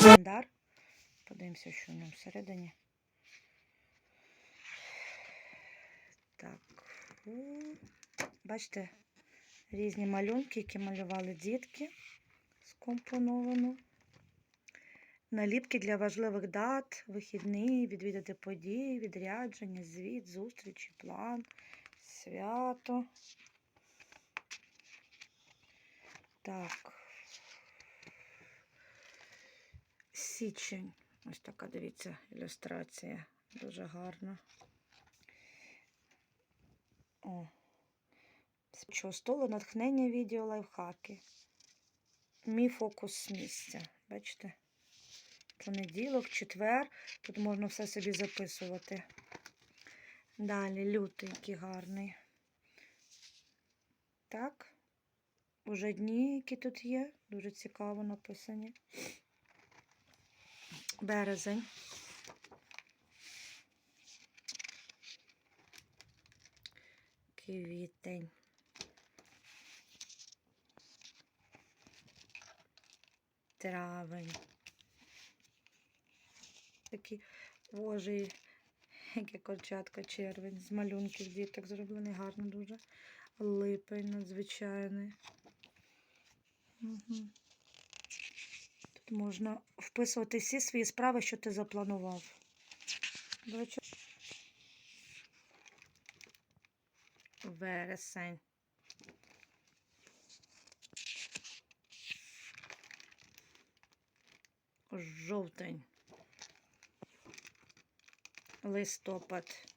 календар. Подивимося, що в ньому всередині. Так. Бачите, різні малюнки, які малювали дітки. Скомпоновано. Наліпки для важливих дат, вихідний, відвідати події, відрядження, звіт, зустрічі, план, свято. Так. Січень. Ось така, дивіться, ілюстрація. Дуже гарна. О. Що столу, натхнення, відео, лайфхаки. Мій фокус місця. Бачите? Понеділок, четвер. Тут можна все собі записувати. Далі лютий, який гарний. Так. Уже дні, які тут є. Дуже цікаво написані. Березень. Квітень. Травень. Такі божий, яке кольчатка, червень. З малюнків діток зроблений гарно дуже. Липень надзвичайний. Угу. Можна вписувати всі свої справи, що ти запланував. Вересень. Жовтень. Листопад.